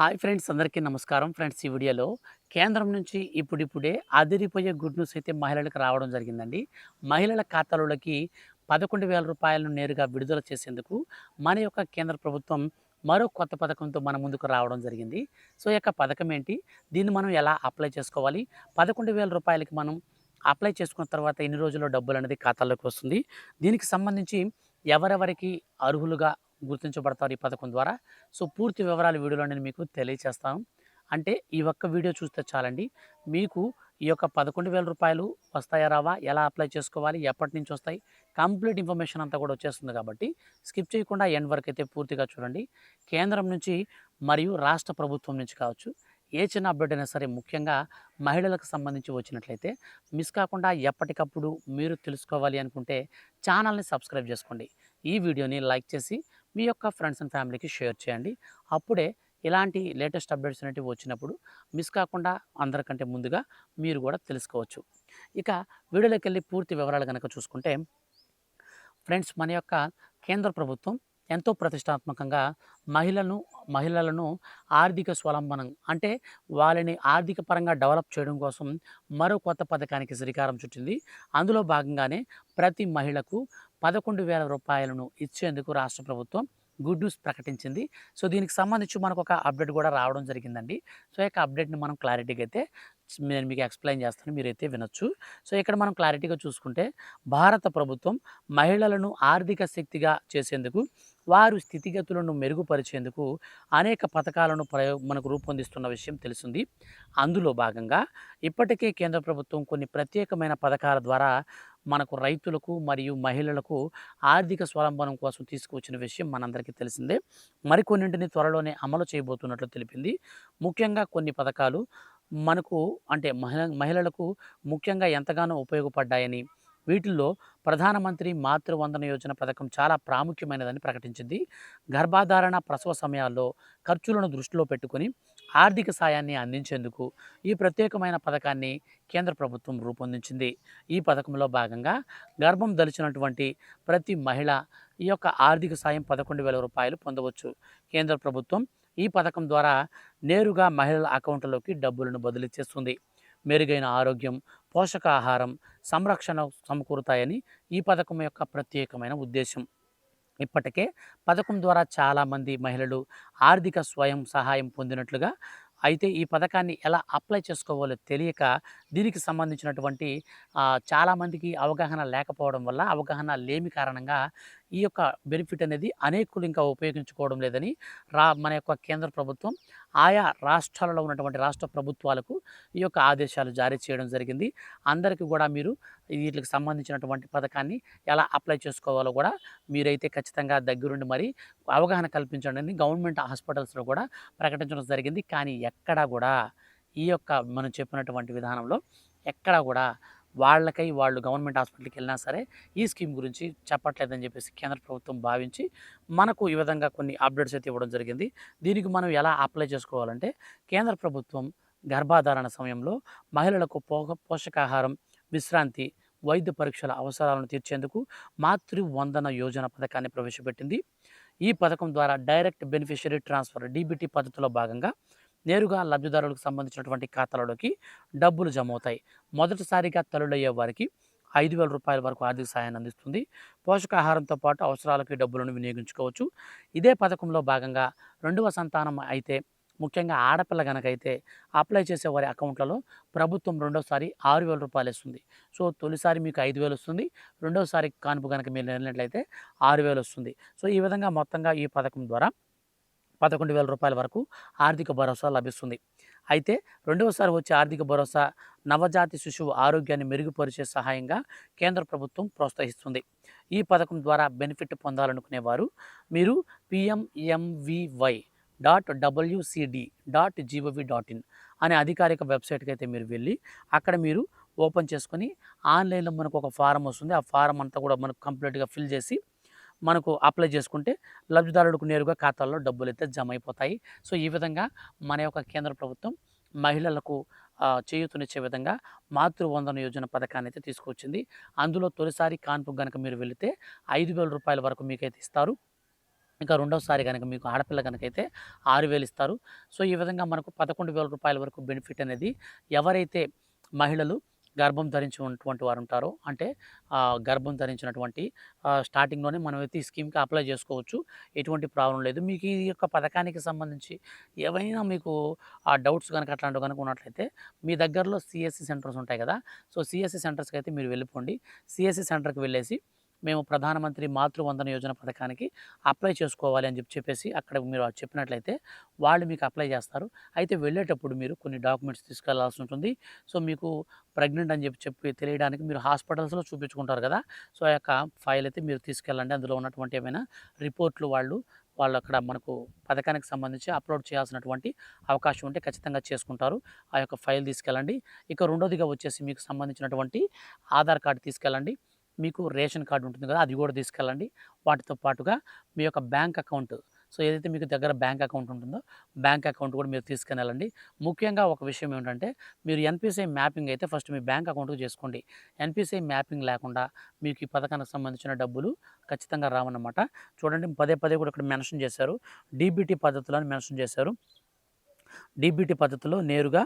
Hi friends అందరికీ నమస్కారం. Friends ఈ వీడియోలో కేంద్రం నుంచి ఇప్పుడిప్పుడే అదిరిపోయే గుడ్ న్యూస్ అయితే మహిళలకు రావడం జరిగిందండి. మహిళల ఖాతాలోకి పదకొండు వేల రూపాయలను నేరుగా విడుదల చేసేందుకు మన యొక్క కేంద్ర ప్రభుత్వం మరో కొత్త పథకంతో మన ముందుకు రావడం జరిగింది. సో ఈ యొక్క పథకం ఏంటి? దీన్ని మనం ఎలా అప్లై చేసుకోవాలి? పదకొండు వేల రూపాయలకి మనం అప్లై చేసుకున్న తర్వాత ఎన్ని రోజుల్లో డబ్బులు అనేది ఖాతాలోకి వస్తుంది? దీనికి సంబంధించి ఎవరెవరికి అర్హులుగా గుర్తించబడతారు ఈ పథకం ద్వారా. సో పూర్తి వివరాలు వీడియోలో నేను మీకు తెలియచేస్తాను. అంటే ఈ ఒక్క వీడియో చూస్తే చాలండి. మీకు ఈ యొక్క పదకొండు వేల రూపాయలు వస్తాయా రావా ఎలా అప్లై చేసుకోవాలి ఎప్పటి నుంచి వస్తాయి కంప్లీట్ ఇన్ఫర్మేషన్ అంతా కూడా వచ్చేస్తుంది కాబట్టి స్కిప్ చేయకుండా ఎండ్ వరకు అయితే పూర్తిగా చూడండి. కేంద్రం నుంచి మరియు రాష్ట్ర ప్రభుత్వం నుంచి కావచ్చు ఏ చిన్న అప్డేట్ అయినా సరే ముఖ్యంగా మహిళలకు సంబంధించి వచ్చినట్లయితే మిస్ కాకుండా ఎప్పటికప్పుడు మీరు తెలుసుకోవాలి అనుకుంటే ఛానల్ని సబ్స్క్రైబ్ చేసుకోండి. ఈ వీడియోని లైక్ చేసి మీ యొక్క ఫ్రెండ్స్ అండ్ ఫ్యామిలీకి షేర్ చేయండి. అప్పుడే ఇలాంటి లేటెస్ట్ అప్డేట్స్ అనేటివి వచ్చినప్పుడు మిస్ కాకుండా అందరికంటే ముందుగా మీరు కూడా తెలుసుకోవచ్చు. ఇక వీడియోలోకి వెళ్ళి పూర్తి వివరాలు కనుక చూసుకుంటే ఫ్రెండ్స్ మన యొక్క కేంద్ర ప్రభుత్వం ఎంతో ప్రతిష్టాత్మకంగా మహిళలను మహిళలను ఆర్థిక స్వలంబనం అంటే వాళ్ళని ఆర్థిక పరంగా డెవలప్ చేయడం కోసం మరో కొత్త పథకానికి శ్రీకారం చుట్టింది. అందులో భాగంగానే ప్రతి మహిళకు పదకొండు వేల రూపాయలను ఇచ్చేందుకు రాష్ట్ర ప్రభుత్వం గుడ్ న్యూస్ ప్రకటించింది. సో దీనికి సంబంధించి మనకు ఒక అప్డేట్ కూడా రావడం జరిగిందండి. సో యొక్క అప్డేట్ని మనం క్లారిటీగా అయితే నేను మీకు ఎక్స్ప్లెయిన్ చేస్తాను మీరైతే వినొచ్చు. సో ఇక్కడ మనం క్లారిటీగా చూసుకుంటే భారత ప్రభుత్వం మహిళలను ఆర్థిక శక్తిగా చేసేందుకు వారు స్థితిగతులను మెరుగుపరిచేందుకు అనేక పథకాలను ప్రయో మనకు రూపొందిస్తున్న విషయం తెలిసింది. అందులో భాగంగా ఇప్పటికే కేంద్ర ప్రభుత్వం కొన్ని ప్రత్యేకమైన పథకాల ద్వారా మనకు రైతులకు మరియు మహిళలకు ఆర్థిక స్వలంబనం కోసం తీసుకువచ్చిన విషయం మనందరికీ తెలిసిందే. మరికొన్నింటిని త్వరలోనే అమలు చేయబోతున్నట్లు తెలిపింది. ముఖ్యంగా కొన్ని పథకాలు మనకు అంటే మహిళ మహిళలకు ముఖ్యంగా ఎంతగానో ఉపయోగపడ్డాయని వీటిల్లో ప్రధానమంత్రి మాతృవందన యోజన పథకం చాలా ప్రాముఖ్యమైనదని ప్రకటించింది. గర్భాధారణ ప్రసవ సమయాల్లో ఖర్చులను దృష్టిలో పెట్టుకుని ఆర్థిక సాయాన్ని అందించేందుకు ఈ ప్రత్యేకమైన పథకాన్ని కేంద్ర ప్రభుత్వం రూపొందించింది. ఈ పథకంలో భాగంగా గర్భం దలిచినటువంటి ప్రతి మహిళ ఈ యొక్క ఆర్థిక సాయం పదకొండు వేల రూపాయలు పొందవచ్చు. కేంద్ర ప్రభుత్వం ఈ పథకం ద్వారా నేరుగా మహిళల అకౌంట్లలోకి డబ్బులను బదిలీ చేస్తుంది. మెరుగైన ఆరోగ్యం పోషకాహారం సంరక్షణ సమకూరుతాయని ఈ పథకం యొక్క ప్రత్యేకమైన ఉద్దేశం. ఇప్పటికే పథకం ద్వారా చాలామంది మహిళలు ఆర్థిక స్వయం సహాయం పొందినట్లుగా అయితే ఈ పథకాన్ని ఎలా అప్లై చేసుకోవాలో తెలియక దీనికి సంబంధించినటువంటి చాలామందికి అవగాహన లేకపోవడం వల్ల అవగాహన లేమి కారణంగా ఈ యొక్క బెనిఫిట్ అనేది అనేకులు ఇంకా ఉపయోగించుకోవడం లేదని రా మన యొక్క కేంద్ర ప్రభుత్వం ఆయా రాష్ట్రాలలో ఉన్నటువంటి రాష్ట్ర ప్రభుత్వాలకు ఈ యొక్క ఆదేశాలు జారీ చేయడం జరిగింది. అందరికీ కూడా మీరు వీటికి సంబంధించినటువంటి పథకాన్ని ఎలా అప్లై చేసుకోవాలో కూడా మీరైతే ఖచ్చితంగా దగ్గరుండి మరి అవగాహన కల్పించండి గవర్నమెంట్ హాస్పిటల్స్లో కూడా ప్రకటించడం జరిగింది. కానీ ఎక్కడా కూడా ఈ యొక్క మనం చెప్పినటువంటి విధానంలో ఎక్కడా కూడా వాళ్ళకై వాళ్ళు గవర్నమెంట్ హాస్పిటల్కి వెళ్ళినా సరే ఈ స్కీమ్ గురించి చెప్పట్లేదని చెప్పేసి కేంద్ర ప్రభుత్వం భావించి మనకు ఈ విధంగా కొన్ని అప్డేట్స్ అయితే ఇవ్వడం జరిగింది. దీనికి మనం ఎలా అప్లై చేసుకోవాలంటే కేంద్ర ప్రభుత్వం గర్భాధారణ సమయంలో మహిళలకు పోషకాహారం విశ్రాంతి వైద్య పరీక్షల అవసరాలను తీర్చేందుకు మాతృ వందన యోజన పథకాన్ని ప్రవేశపెట్టింది. ఈ పథకం ద్వారా డైరెక్ట్ బెనిఫిషరీ ట్రాన్స్ఫర్ డీబీటీ పద్ధతిలో భాగంగా నేరుగా లబ్ధిదారులకు సంబంధించినటువంటి ఖాతాలలోకి డబ్బులు జమ అవుతాయి మొదటిసారిగా తల్లులయ్యే వారికి ఐదు వేల రూపాయల వరకు ఆర్థిక సహాయాన్ని అందిస్తుంది. పోషకాహారంతో పాటు అవసరాలకు డబ్బులను వినియోగించుకోవచ్చు. ఇదే పథకంలో భాగంగా రెండవ సంతానం అయితే ముఖ్యంగా ఆడపిల్ల కనుకైతే అప్లై చేసే వారి అకౌంట్లలో ప్రభుత్వం రెండోసారి ఆరు వేల రూపాయలు ఇస్తుంది. సో తొలిసారి మీకు ఐదు వేలు వస్తుంది. రెండోసారి కానుపు కనుక మీరు వెళ్ళినట్లయితే ఆరు వేలు వస్తుంది. సో ఈ విధంగా మొత్తంగా ఈ పథకం ద్వారా పదకొండు వేల రూపాయల వరకు ఆర్థిక భరోసా లభిస్తుంది. అయితే రెండవసారి వచ్చే ఆర్థిక భరోసా నవజాతి శిశువు ఆరోగ్యాన్ని మెరుగుపరిచే సహాయంగా కేంద్ర ప్రభుత్వం ప్రోత్సహిస్తుంది. ఈ పథకం ద్వారా బెనిఫిట్ పొందాలనుకునేవారు మీరు PMMVY dot WCD dot gov dot in అనే అధికారిక వెబ్సైట్కి అయితే మీరు వెళ్ళి అక్కడ మీరు ఓపెన్ చేసుకొని ఆన్లైన్లో మనకు ఒక ఫారం వస్తుంది. ఆ ఫారం అంతా కూడా మనకు కంప్లీట్గా ఫిల్ చేసి మనకు అప్లై చేసుకుంటే లబ్ధిదారుడికి నేరుగా ఖాతాల్లో డబ్బులు అయితే జమ అయిపోతాయి సో ఈ విధంగా మన యొక్క కేంద్ర ప్రభుత్వం మహిళలకు చేయూతనిచ్చే విధంగా మాతృవందన యోజన పథకాన్ని అయితే తీసుకొచ్చింది. అందులో తొలిసారి కాన్పు కనుక మీరు వెళితే ఐదు వేల రూపాయల వరకు మీకైతే ఇస్తారు. ఇంకా రెండవసారి కనుక మీకు ఆడపిల్ల కనుకైతే ఆరు వేలు ఇస్తారు. సో ఈ విధంగా మనకు పదకొండు వేల రూపాయల వరకు బెనిఫిట్ అనేది ఎవరైతే మహిళలు గర్భం ధరించినటువంటి వారు ఉంటారో అంటే గర్భం ధరించినటువంటి స్టార్టింగ్లోనే మనం అయితే ఈ స్కీమ్కి అప్లై చేసుకోవచ్చు. ఎటువంటి ప్రాబ్లం లేదు. మీకు ఈ యొక్క పథకానికి సంబంధించి ఏవైనా మీకు ఆ డౌట్స్ కనుక అట్లాంటివి కనుక ఉన్నట్లయితే మీ దగ్గరలో సిఎస్సి సెంటర్స్ ఉంటాయి కదా. సో సిఎస్సి సెంటర్స్కి అయితే మీరు వెళ్ళిపోండి. సిఎస్సి సెంటర్కి వెళ్ళేసి మేము ప్రధానమంత్రి మాతృవందన యోజన పథకానికి అప్లై చేసుకోవాలి అని చెప్పి చెప్పేసి అక్కడ మీరు చెప్పినట్లయితే వాళ్ళు మీకు అప్లై చేస్తారు. అయితే వెళ్ళేటప్పుడు మీరు కొన్ని డాక్యుమెంట్స్ తీసుకెళ్ళాల్సి ఉంటుంది. సో మీకు ప్రెగ్నెంట్ అని చెప్పి చెప్పి తెలియడానికి మీరు హాస్పిటల్స్లో చూపించుకుంటారు కదా. సో ఆ యొక్క ఫైల్ అయితే మీరు తీసుకెళ్ళండి. అందులో ఉన్నటువంటి ఏమైనా రిపోర్ట్లు వాళ్ళు వాళ్ళు అక్కడ మనకు పథకానికి సంబంధించి అప్లోడ్ చేయాల్సినటువంటి అవకాశం ఉంటే ఖచ్చితంగా చేసుకుంటారు. ఆ యొక్క ఫైల్ తీసుకెళ్ళండి. ఇక రెండోదిగా వచ్చేసి మీకు సంబంధించినటువంటి ఆధార్ కార్డు తీసుకెళ్ళండి. మీకు రేషన్ కార్డు ఉంటుంది కదా అది కూడా తీసుకెళ్ళండి. వాటితో పాటుగా మీ యొక్క బ్యాంక్ అకౌంట్. సో ఏదైతే మీకు దగ్గర బ్యాంక్ అకౌంట్ ఉంటుందో బ్యాంక్ అకౌంట్ కూడా మీరు తీసుకుని వెళ్ళండి ముఖ్యంగా ఒక విషయం ఏంటంటే మీరు ఎన్పిసిఐ మ్యాపింగ్ అయితే ఫస్ట్ మీ బ్యాంక్ అకౌంట్కి చేసుకోండి. ఎన్పిసిఐ మ్యాపింగ్ లేకుండా మీకు ఈ పథకానికి సంబంధించిన డబ్బులు ఖచ్చితంగా రావన్నమాట. చూడండి పదే పదే కూడా ఇక్కడ మెన్షన్ చేశారు. డీబీటీ పద్ధతిలో అని మెన్షన్ చేశారు. డీబీటీ పద్ధతిలో నేరుగా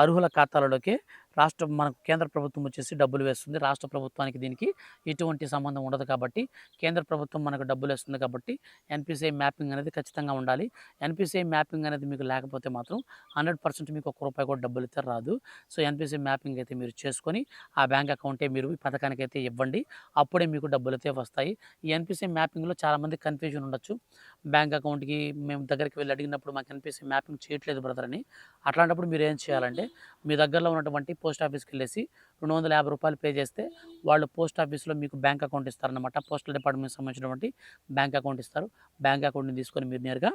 అర్హుల ఖాతాలలోకి రాష్ట్ర మనకు కేంద్ర ప్రభుత్వం వచ్చేసి డబ్బులు వేస్తుంది. రాష్ట్ర ప్రభుత్వానికి దీనికి ఎటువంటి సంబంధం ఉండదు కాబట్టి కేంద్ర ప్రభుత్వం మనకు డబ్బులు వేస్తుంది కాబట్టి ఎన్పిసిఐ మ్యాపింగ్ అనేది ఖచ్చితంగా ఉండాలి. ఎన్పిసిఐ మ్యాపింగ్ అనేది మీకు లేకపోతే మాత్రం హండ్రెడ్ పర్సెంట్ మీకు ఒక్క రూపాయి కూడా డబ్బులు అయితే రాదు. సో ఎన్పిసిఐ మ్యాపింగ్ అయితే మీరు చేసుకొని ఆ బ్యాంక్ అకౌంటే మీరు ఈ పథకానికి అయితే ఇవ్వండి. అప్పుడే మీకు డబ్బులు అయితే వస్తాయి. ఈ ఎన్పిసిఐ మ్యాపింగ్లో చాలామంది కన్ఫ్యూజన్ ఉండొచ్చు. బ్యాంక్ అకౌంట్కి మేము దగ్గరికి వెళ్ళి అడిగినప్పుడు మాకు ఎన్పిసిఐ మ్యాపింగ్ చేయట్లేదు బ్రదర్ అని. అట్లాంటప్పుడు మీరు ఏం చేయాలంటే మీ దగ్గరలో ఉన్నటువంటి పోస్ట్ ఆఫీస్కి వెళ్ళేసి రెండు వందల యాభై రూపాయలు పే చేస్తే వాళ్ళు పోస్ట్ ఆఫీస్లో మీకు బ్యాంక్ అకౌంట్ ఇస్తారనమాట పోస్టల్ డిపార్ట్మెంట్ సంబంధించినటువంటి బ్యాంక్ అకౌంట్ ఇస్తారు. బ్యాంక్ అకౌంట్ని తీసుకొని మీరు నేరుగా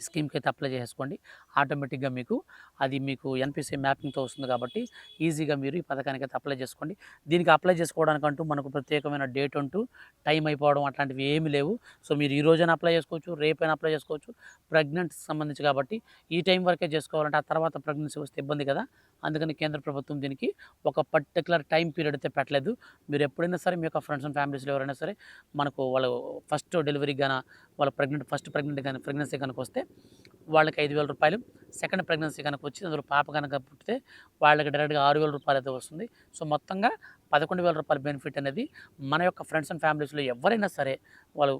స్కీమ్కి అయితే అప్లై చేసుకోండి ఆటోమేటిక్గా మీకు అది మీకు ఎన్పిసి మ్యాపింగ్తో వస్తుంది కాబట్టి ఈజీగా మీరు ఈ పథకానికి అయితే అప్లై చేసుకోండి. దీనికి అప్లై చేసుకోవడానికంటూ మనకు ప్రత్యేకమైన డేట్ అంటూ టైం అయిపోవడం అట్లాంటివి ఏమీ లేవు. సో మీరు ఈ రోజైనా అప్లై చేసుకోవచ్చు రేపైనా అప్లై చేసుకోవచ్చు. ప్రెగ్నెంట్ సంబంధించి కాబట్టి ఈ టైం వరకే చేసుకోవాలంటే ఆ తర్వాత ప్రెగ్నెన్సీ వస్తే ఇబ్బంది కదా! అందుకని కేంద్ర ప్రభుత్వం దీనికి ఒక పర్టికులర్ టైం పీరియడ్ అయితే పెట్టలేదు. మీరు ఎప్పుడైనా సరే మీ యొక్క ఫ్రెండ్స్ అండ్ ఫ్యామిలీస్లో ఎవరైనా సరే మనకు వాళ్ళు ఫస్ట్ డెలివరీ గానా వాళ్ళ ప్రెగ్నెంట్ ఫస్ట్ ప్రెగ్నెంట్ కానీ ప్రెగ్నెన్సీ కనుక వస్తే వాళ్ళకి ఐదు వేల రూపాయలు సెకండ్ ప్రెగ్నెన్సీ కనుక వచ్చి అందులో పాప కనుక పుట్టితే వాళ్ళకి డైరెక్ట్గా ఆరు వేల రూపాయలు అయితే వస్తుంది. సో మొత్తంగా పదకొండు వేల రూపాయల బెనిఫిట్ అనేది మన యొక్క ఫ్రెండ్స్ అండ్ ఫ్యామిలీస్లో ఎవరైనా సరే వాళ్ళు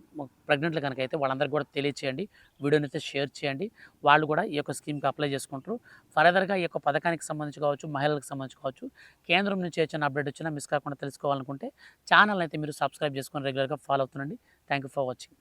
ప్రెగ్నెంట్లు కనుక అయితే వాళ్ళందరికీ కూడా తెలియచేయండి వీడియోని అయితే షేర్ చేయండి. వాళ్ళు కూడా ఈ యొక్క స్కీమ్కి అప్లై చేసుకుంటారు. ఫర్దర్గా ఈ యొక్క పథకానికి సంబంధించి కావచ్చు మహిళలకు సంబంధించి కావచ్చు కేంద్రం నుంచి వచ్చిన అప్డేట్ వచ్చినా మిస్ కాకుండా తెలుసుకోవాలనుకుంటే ఛానల్ అయితే మీరు సబ్స్క్రైబ్ చేసుకొని రెగ్యులర్గా follow అవుతుండండి. Thank you for watching.